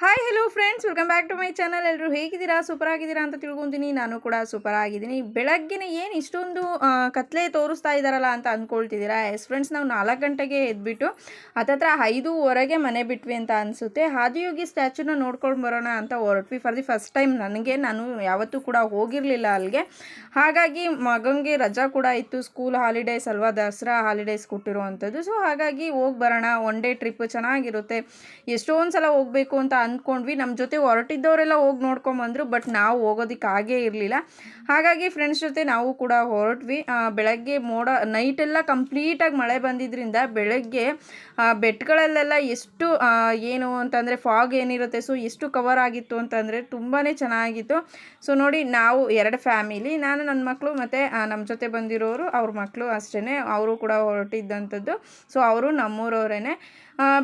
Hi hello friends welcome back to my channel ಎಲ್ಲರೂ ಹೇಗಿದ್ದೀರಾ? Super ಆಗಿದ್ದೀರಾ ಅಂತ ತಿಳ್ಕೊತೀನಿ. ನಾನು ಕೂಡ ಸೂಪರ್ ಆಗಿದ್ದೀನಿ. ಬೆಳಗ್ಗೆನೇ ಏನು ಇಷ್ಟೊಂದು ಕತ್ಲೆ ತೋರಿಸ್ತಾ ಇದ್ದಾರಲ್ಲ ಅಂತ ಅಂದ್ಕೊಳ್ತಿದ್ದೀರಾ? ಎಸ್ ಫ್ರೆಂಡ್ಸ್ ನಾವು ನಾಲ್ಕು ಗಂಟೆಗೆ ಎದ್ಬಿಟ್ಟು ಹತ್ತತ್ರ ಐದೂವರೆಗೆ ಮನೆ ಬಿಟ್ವಿ ಅಂತ ಅನಿಸುತ್ತೆ. ಆದಿಯೋಗಿ ಸ್ಟ್ಯಾಚುನ ನೋಡ್ಕೊಂಡು ಬರೋಣ ಅಂತ ಹೊರಟ್ವಿ ಫಾರ್ ದಿ ಫಸ್ಟ್ ಟೈಮ್ ನನಗೆ, ನಾನು ಯಾವತ್ತೂ ಕೂಡ ಹೋಗಿರಲಿಲ್ಲ ಅಲ್ಲಿಗೆ ಹಾಗಾಗಿ ಮಗನಿಗೆ ರಜಾ ಕೂಡ ಇತ್ತು. ಸ್ಕೂಲ್ ಹಾಲಿಡೇಸ್ ಅಲ್ವಾ? ದಸರಾ ಹಾಲಿಡೇಸ್ ಕೊಟ್ಟಿರುವಂಥದ್ದು. ಸೊ ಹಾಗಾಗಿ ಹೋಗಿ ಬರೋಣ. ಒನ್ ಡೇ ಟ್ರಿಪ್ ಚೆನ್ನಾಗಿರುತ್ತೆ. ಎಷ್ಟೊಂದು ಸಲ ಹೋಗಬೇಕು ಅಂತ ಅಂದ್ಕೊಂಡ್ವಿ. ನಮ್ಮ ಜೊತೆ ಹೊರಟಿದ್ದವರೆಲ್ಲ ಹೋಗಿ ನೋಡ್ಕೊಂಬಂದರು ಬಟ್ ನಾವು ಹೋಗೋದಕ್ಕೆ ಆಗೇ ಇರಲಿಲ್ಲ. ಹಾಗಾಗಿ ಫ್ರೆಂಡ್ಸ್ ಜೊತೆ ನಾವು ಕೂಡ ಹೊರಟ್ವಿ. ಬೆಳಗ್ಗೆ ಮೋಡ ನೈಟೆಲ್ಲ ಕಂಪ್ಲೀಟಾಗಿ ಮಳೆ ಬಂದಿದ್ದರಿಂದ ಬೆಳಗ್ಗೆ ಬೆಟ್ಟಗಳಲ್ಲೆಲ್ಲ ಎಷ್ಟು ಏನು ಅಂತಂದರೆ ಫಾಗ್ ಏನಿರುತ್ತೆ ಸೊ ಎಷ್ಟು ಕವರ್ ಆಗಿತ್ತು ಅಂತಂದರೆ ತುಂಬಾ ಚೆನ್ನಾಗಿತ್ತು. ಸೊ ನೋಡಿ, ನಾವು ಎರಡು ಫ್ಯಾಮಿಲಿ ನಾನು ನನ್ನ ಮಕ್ಕಳು ಮತ್ತು ನಮ್ಮ ಜೊತೆ ಬಂದಿರೋರು, ಅವ್ರ ಮಕ್ಕಳು ಅಷ್ಟೇ ಅವರು ಕೂಡ ಹೊರಟಿದ್ದಂಥದ್ದು ಸೊ ಅವರು ನಮ್ಮೂರವರೇ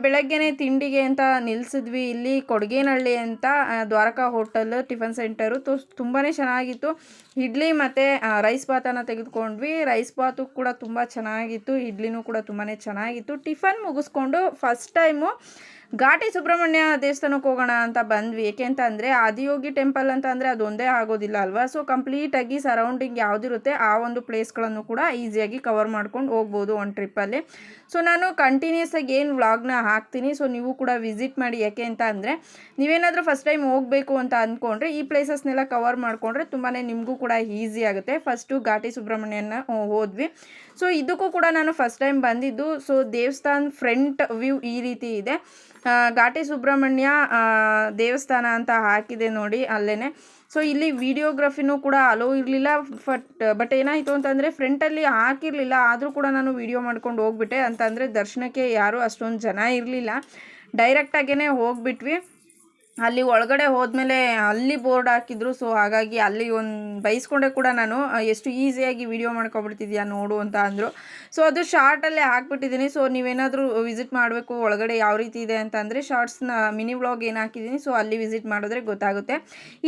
ಬೆಳಗ್ಗೆನೇ ತಿಂಡಿಗೆ ಅಂತ ನಿಲ್ಲಿಸಿದ್ವಿ ಇಲ್ಲಿ ಕೊಡ್ಗೇನಹಳ್ಳಿ ಅಂತ ದ್ವಾರಕಾ ಹೋಟೆಲ್ ಟಿಫನ್ ಸೆಂಟರು ತು ತುಂಬಾ ಚೆನ್ನಾಗಿತ್ತು. ಇಡ್ಲಿ ಮತ್ತು ರೈಸ್ ಬಾತನ್ನು ತೆಗೆದುಕೊಂಡ್ವಿ. ರೈಸ್ ಬಾತು ಕೂಡ ತುಂಬ ಚೆನ್ನಾಗಿತ್ತು. ಇಡ್ಲಿನೂ ಕೂಡ ತುಂಬಾ ಚೆನ್ನಾಗಿತ್ತು. ಟಿಫನ್ ಮುಗಿಸ್ಕೊಂಡು ಫಸ್ಟ್ ಟೈಮು ಘಾಟಿ ಸುಬ್ರಹ್ಮಣ್ಯ ದೇವಸ್ಥಾನಕ್ಕೆ ಹೋಗೋಣ ಅಂತ ಬಂದ್ವಿ. ಏಕೆ ಅಂತ ಅಂದರೆ, ಆದಿಯೋಗಿ ಟೆಂಪಲ್ ಅಂತ ಅಂದರೆ ಅದೊಂದೇ ಆಗೋದಿಲ್ಲ ಅಲ್ವಾ? ಸೊ ಕಂಪ್ಲೀಟಾಗಿ ಸರೌಂಡಿಂಗ್ ಯಾವುದಿರುತ್ತೆ ಆ ಒಂದು ಪ್ಲೇಸ್ಗಳನ್ನು ಕೂಡ ಈಸಿಯಾಗಿ ಕವರ್ ಮಾಡ್ಕೊಂಡು ಹೋಗ್ಬೋದು ಒಂದು ಟ್ರಿಪ್ಪಲ್ಲಿ ಸೊ ನಾನು ಕಂಟಿನ್ಯೂಸ್ ಆಗಿ ಏನು ವ್ಲಾಗ್ನ ಹಾಕ್ತೀನಿ ಸೊ ನೀವು ಕೂಡ ವಿಸಿಟ್ ಮಾಡಿ. ಯಾಕೆ ಅಂತ ಅಂದರೆ, ನೀವೇನಾದರೂ ಫಸ್ಟ್ ಟೈಮ್ ಹೋಗಬೇಕು ಅಂತ ಅಂದ್ಕೊಂಡ್ರೆ ಈ ಪ್ಲೇಸಸ್ನೆಲ್ಲ ಕವರ್ ಮಾಡಿಕೊಂಡ್ರೆ ತುಂಬಾ ನಿಮಗೂ ಕೂಡ ಈಸಿ ಆಗುತ್ತೆ. ಫಸ್ಟು ಘಾಟಿ ಸುಬ್ರಹ್ಮಣ್ಯನ ಹೋದ್ವಿ. ಸೊ ಇದಕ್ಕೂ ಕೂಡ ನಾನು ಫಸ್ಟ್ ಟೈಮ್ ಬಂದಿದ್ದು. ಸೊ ದೇವಸ್ಥಾನ ಫ್ರಂಟ್ ವ್ಯೂ ಈ ರೀತಿ ಇದೆ. ಘಾಟಿ ಸುಬ್ರಹ್ಮಣ್ಯ ದೇವಸ್ಥಾನ ಅಂತ ಹಾಕಿದೆ ನೋಡಿ ಅಲ್ಲೇ ಸೊ ಇಲ್ಲಿ ವಿಡಿಯೋಗ್ರಫಿನೂ ಕೂಡ ಅಲೋ ಇರಲಿಲ್ಲ ಫಟ್ ಬಟ್ ಏನಾಯಿತು ಅಂತಂದರೆ ಫ್ರಂಟಲ್ಲಿ ಹಾಕಿರಲಿಲ್ಲ, ಆದರೂ ಕೂಡ ನಾನು ವಿಡಿಯೋ ಮಾಡ್ಕೊಂಡು ಹೋಗ್ಬಿಟ್ಟೆ. ಅಂತಂದರೆ ದರ್ಶನಕ್ಕೆ ಯಾರೂ ಅಷ್ಟೊಂದು ಜನ ಇರಲಿಲ್ಲ. ಡೈರೆಕ್ಟಾಗೇ ಹೋಗ್ಬಿಟ್ವಿ. ಅಲ್ಲಿ ಒಳಗಡೆ ಹೋದ್ಮೇಲೆ ಅಲ್ಲಿ ಬೋರ್ಡ್ ಹಾಕಿದ್ರು ಸೊ ಹಾಗಾಗಿ ಅಲ್ಲಿ ಒಂದು ಬೈಸ್ಕೊಂಡೆ ಕೂಡ ನಾನು ಎಷ್ಟು ಈಸಿಯಾಗಿ ವಿಡಿಯೋ ಮಾಡ್ಕೊಬಿಡ್ತಿದ್ಯಾ ನೋಡು ಅಂತ ಅಂದರು. ಸೊ ಅದು ಶಾರ್ಟಲ್ಲೇ ಹಾಕ್ಬಿಟ್ಟಿದ್ದೀನಿ. ಸೊ ನೀವೇನಾದರೂ ವಿಸಿಟ್ ಮಾಡಬೇಕು, ಒಳಗಡೆ ಯಾವ ರೀತಿ ಇದೆ ಅಂತ ಅಂದರೆ ಶಾರ್ಟ್ಸ್ನ, ಮಿನಿ ವ್ಲಾಗ್ ಏನು ಹಾಕಿದ್ದೀನಿ ಸೊ ಅಲ್ಲಿ ವಿಸಿಟ್ ಮಾಡಿದ್ರೆ ಗೊತ್ತಾಗುತ್ತೆ.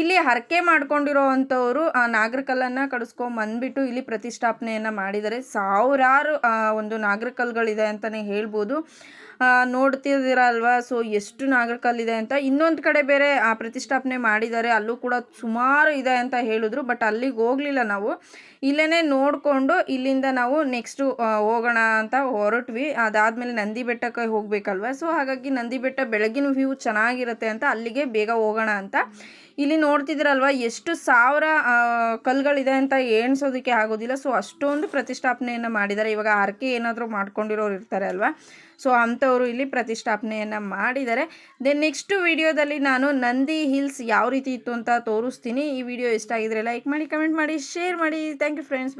ಇಲ್ಲಿ ಹರಕೆ ಮಾಡ್ಕೊಂಡಿರೋ ಅಂಥವ್ರು ನಾಗರಕಲ್ಲನ್ನು ಕಡಿಸ್ಕೊಂಬಂದ್ಬಿಟ್ಟು ಇಲ್ಲಿ ಪ್ರತಿಷ್ಠಾಪನೆಯನ್ನು ಮಾಡಿದ್ದಾರೆ. ಸಾವಿರಾರು ಒಂದು ನಾಗರಕಲ್ಗಳಿದೆ ಅಂತಲೇ ಹೇಳ್ಬೋದು. ನೋಡ್ತಿದ್ದೀರಲ್ವಾ? ಸೊ ಎಷ್ಟು ನಾಗರಕಲ್ಲಿದೆ ಅಂತ. ಇನ್ನೊಂದು ಕಡೆ ಬೇರೆ ಆ ಪ್ರತಿಷ್ಠಾಪನೆ ಮಾಡಿದ್ದಾರೆ, ಅಲ್ಲೂ ಕೂಡ ಸುಮಾರು ಇದೆ ಅಂತ ಹೇಳಿದ್ರು, ಬಟ್ ಅಲ್ಲಿಗೆ ಹೋಗಲಿಲ್ಲ ನಾವು. ಇಲ್ಲೇ ನೋಡಿಕೊಂಡು ಇಲ್ಲಿಂದ ನಾವು ನೆಕ್ಸ್ಟು ಹೋಗೋಣ ಅಂತ ಹೊರಟ್ವಿ. ಅದಾದಮೇಲೆ ನಂದಿ ಬೆಟ್ಟಕ್ಕೆ ಹೋಗಬೇಕಲ್ವ? ಸೊ ಹಾಗಾಗಿ ನಂದಿ ಬೆಟ್ಟ ಬೆಳಗಿನ ವ್ಯೂ ಚೆನ್ನಾಗಿರುತ್ತೆ ಅಂತ ಅಲ್ಲಿಗೆ ಬೇಗ ಹೋಗೋಣ ಅಂತ. ಇಲ್ಲಿ ನೋಡ್ತಿದ್ದೀರಲ್ವ, ಎಷ್ಟು ಸಾವಿರ ಕಲ್ಗಳಿದೆ ಅಂತ ಎಣಿಸೋದಕ್ಕೆ ಆಗೋದಿಲ್ಲ. ಸೊ ಅಷ್ಟೊಂದು ಪ್ರತಿಷ್ಠಾಪನೆಯನ್ನು ಮಾಡಿದ್ದಾರೆ. ಇವಾಗ ಹರಕೆ ಏನಾದರೂ ಮಾಡ್ಕೊಂಡಿರೋರು ಇರ್ತಾರೆ ಅಲ್ವಾ? ಸೊ ಅಂಥವರು ಇಲ್ಲಿ ಪ್ರತಿಷ್ಠಾಪನೆಯನ್ನು ಮಾಡಿದ್ದಾರೆ. ದೆನ್ ನೆಕ್ಸ್ಟ್ ವಿಡಿಯೋದಲ್ಲಿ ನಾನು ನಂದಿ ಹಿಲ್ಸ್ ಯಾವ ರೀತಿ ಇತ್ತು ಅಂತ ತೋರಿಸ್ತೀನಿ. ಈ ವಿಡಿಯೋ ಇಷ್ಟ ಆಗಿದ್ರೆ ಲೈಕ್ ಮಾಡಿ, ಕಮೆಂಟ್ ಮಾಡಿ, ಶೇರ್ ಮಾಡಿ. Thank you friends